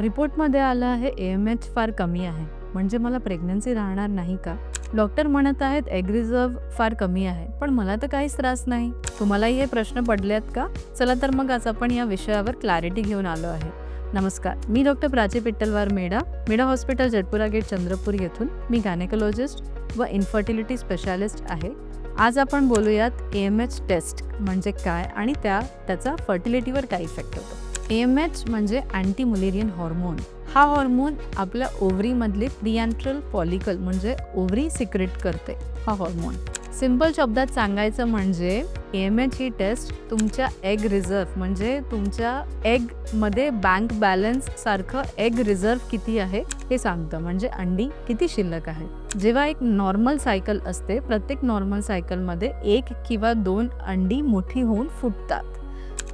रिपोर्टमध्ये आलं आहे A M H फार कमी आहे. म्हणजे मला प्रेग्नन्सी राहणार नाही का? डॉक्टर म्हणत आहेत एग रिझर्व फार कमी आहे. पण मला तर काहीच त्रास नाही. तुम्हालाही हे प्रश्न पडले आहेत का? चला तर मग आज आपण या विषयावर क्लॅरिटी घेऊन आलो आहे. नमस्कार मी doctor Prachi Pittalwar Meda Meda hospital Jatpura gate Chandrapur येथून. मी गायनेकोलॉजिस्ट व इन्फर्टिलिटी स्पेशालिस्ट आहे. आज आपण बोलूयात ए एम एच टेस्ट म्हणजे काय आणि त्या त्याचा फर्टिलिटीवर काय इफेक्ट होतो. एम एच म्हणजे अँटी मुलेरियन हॉर्मोन हा हॉर्मोन आपल्या ओव्हरीमधले प्रियांट्रल पॉलिकल म्हणजे ओव्हरी सिक्रेट करते हा हॉर्मोन सिंपल शब्दात सांगायचं म्हणजे एम एच ही टेस्ट तुमच्या एग रिझर्व म्हणजे तुमच्या एगमध्ये बँक बॅलन्स सारखं एग रिझर्व किती आहे हे सांगतं. म्हणजे अंडी किती शिल्लक आहे. जेव्हा एक नॉर्मल सायकल असते प्रत्येक नॉर्मल सायकलमध्ये एक किंवा दोन अंडी मोठी होऊन फुटतात.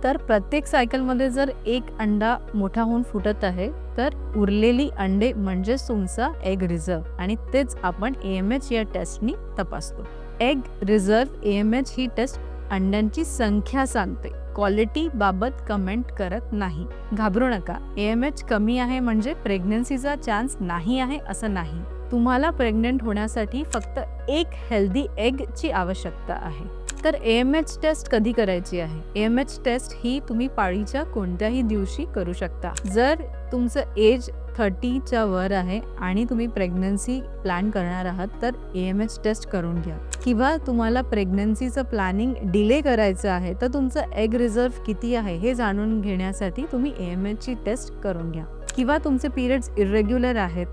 तर प्रत्येक सायकलमध्ये जर एक अंडा मोठा होऊन फुटत आहे तर उरलेली अंडे म्हणजेच तुमचा एग रिझर्व आणि तेच आपण ए एम एच या टेस्टनी तपासतो. Egg reserve A M H he test अंड्यांची संख्या सांगते. क्वालिटी बाबत कमेंट करत नाही. घाबरू नका. ए एम एच कमी आहे म्हणजे प्रेग्नन्सीचा चान्स नाही आहे असं नाही. तुम्हाला प्रेग्नेंट होण्यासाठी फक्त एक हेल्दी एगची आवश्यकता आहे. तर ए एम एच टेस्ट कधी करायची आहे? ए एम एच टेस्ट ही तुम्ही पाळीच्या कोणत्याही दिवशी करू शकता. जर तुमचं एज थर्टीच्या वर आहे आणि तुम्ही प्रेग्नन्सी प्लॅन करणार आहात तर ए एम एच टेस्ट करून घ्या. किंवा तुम्हाला प्रेग्नन्सीचं प्लॅनिंग डिले करायचं आहे तर तुमचं एग रिझर्व किती आहे हे जाणून घेण्यासाठी तुम्ही ए एम एचची टेस्ट करून घ्या. किंवा तुमचे पिरियड्स इरेग्युलर आहेत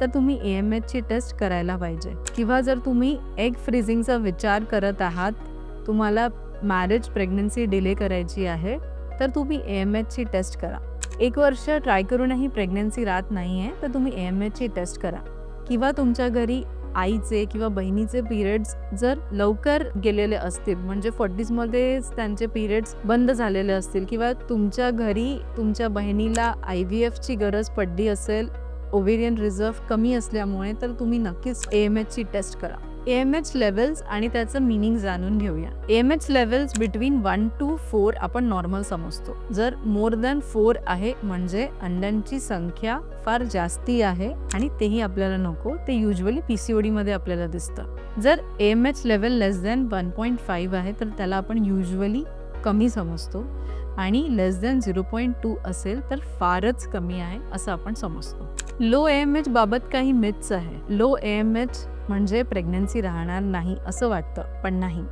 तर तुम्ही ए एम एचची टेस्ट करायला पाहिजे. किंवा जर तुम्ही एग फ्रीजिंगचा विचार करत आहात तुम्हाला मॅरेज प्रेग्नन्सी डिले करायची आहे तर तुम्ही ए एम एचची टेस्ट करा. एक वर्ष ट्राय करूनही प्रेग्नन्सी राहत नाही आहे तर तुम्ही ए एम एचची टेस्ट करा. किंवा तुमच्या घरी आईचे किंवा बहिणीचे पिरियड्स जर लवकर गेलेले असतील म्हणजे फोर्टीजमध्येच त्यांचे पिरियड्स बंद झालेले असतील किंवा तुमच्या घरी तुमच्या बहिणीला आय व्ही एफची गरज पडली असेल ओव्हेरियन रिझर्व कमी असल्यामुळे तर तुम्ही नक्कीच ए एम एचची टेस्ट करा. एम एच लेवल्स आणि त्याचं मिनिंग जाणून घेऊया. M H levels between one to four आपण नॉर्मल समजतो. जर मोर दॅन फोर आहे म्हणजे अंड्यांची संख्या फार जास्ती आहे आणि तेही आपल्याला नको ते युजली पी सी मध्ये आपल्याला दिसतं. जर M H level less than one point five आहे तर त्याला आपण युजली कमी समजतो आणि less than zero point two असेल तर फारच कमी आहे असं आपण समजतो. लो एम एच बाबत काही मिथ्स आहे. लो ए एम एच म्हणजे प्रेग्नन्सी राहणार नाही असं वाटतं पण नाही.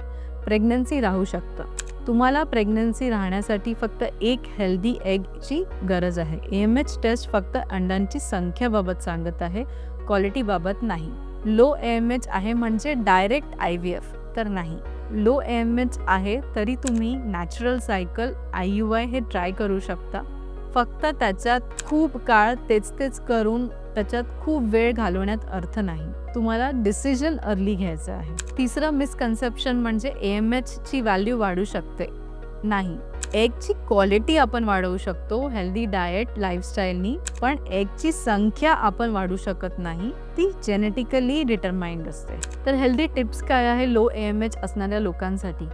प्रेग्नन्सी राहू शकतं. तुम्हाला प्रेग्नन्सी राहण्यासाठी फक्त एक हेल्दी एगची गरज आहे. एम एच टेस्ट फक्त अंडांची संख्याबाबत सांगत आहे क्वालिटीबाबत नाही. लो एम एच आहे म्हणजे डायरेक्ट आय व्ही एफ तर नाही. लो एम एच आहे तरी तुम्ही natural cycle I U I हे ट्राय करू शकता. फक्त त्याच्यात खूप काळ तेच तेच करून त्याच्यात खूप वेळ घालवण्यात अर्थ नाही. तुम्हाला डिसिजन अर्ली घ्यायचं आहे. तिसरं मिसकन्सेप्शन म्हणजे ए एम एचची व्हॅल्यू वाढू शकते. नाही. एगची क्वालिटी आपण वाढवू शकतो हेल्दी डाएट लाईफस्टाईलनी पण एगची संख्या आपण वाढू शकत नाही ती जेनेटिकली डिटरमाइंड असते. तर हेल्दी टिप्स काय आहे? लो ए एम एच असणाऱ्या लोकांसाठी.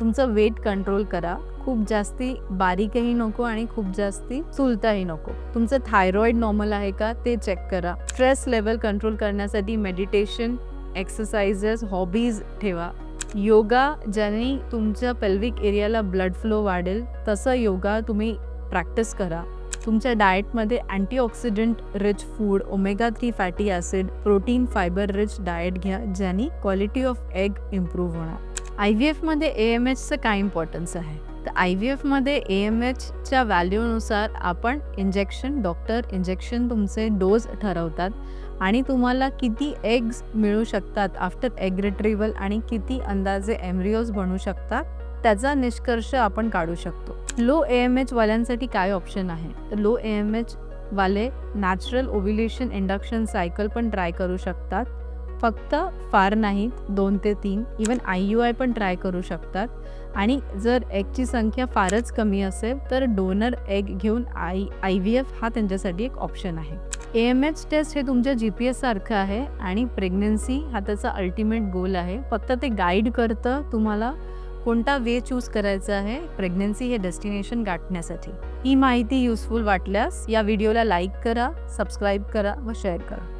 तुमचं वेट कंट्रोल करा. खूप जास्ती बारीकही नको आणि खूप जास्ती चुलताही नको. तुमचं थायरॉइड नॉर्मल आहे का ते चेक करा. स्ट्रेस लेवल कंट्रोल करण्यासाठी मेडिटेशन एक्सरसाइजेस हॉबीज ठेवा. योगा ज्याने तुमच्या पेल्विक एरियाला ब्लड फ्लो वाढेल तसं योगा तुम्ही प्रॅक्टिस करा. तुमच्या डाएटमध्ये antioxidant rich food omega three fatty acid protein fibre rich diet घ्या ज्याने क्वालिटी ऑफ एग इम्प्रूव्ह होणार. आय व्ही एफमध्ये ए एम एचचं काय इम्पॉर्टन्स आहे? तर आय व्ही एफमध्ये ए एम एचच्या व्हॅल्यूनुसार आपण इंजेक्शन डॉक्टर इंजेक्शन तुमचे डोस ठरवतात आणि तुम्हाला किती एग्ज मिळू शकतात आफ्टर एग रिट्रीवल आणि किती अंदाजे एम्ब्रिओज बनू शकतात त्याचा निष्कर्ष आपण काढू शकतो. लो ए एम एचवाल्यांसाठी काय ऑप्शन आहे? तर लो ए एम एच वाले नॅचरल ओव्हिलेशन इंडक्शन सायकल पण ट्राय करू शकतात. फक्त फार नाहीत दोन ते तीन. इवन आय यू आय पण ट्राय करू शकतात. आणि जर एगची संख्या फारच कमी असेल तर डोनर एग घेऊन आय आय व्ही एफ हा त्यांच्यासाठी एक ऑप्शन आहे. ए एम एच टेस्ट हे तुमच्या जी पी एससारखं आहे आणि प्रेग्नन्सी हा त्याचा अल्टिमेट गोल आहे. फक्त ते गाईड करतं तुम्हाला कोणता वे चूज करायचा आहे प्रेग्नन्सी हे डेस्टिनेशन गाठण्यासाठी. ही माहिती युजफुल वाटल्यास या व्हिडिओला लाईक करा सबस्क्राईब करा व शेअर करा.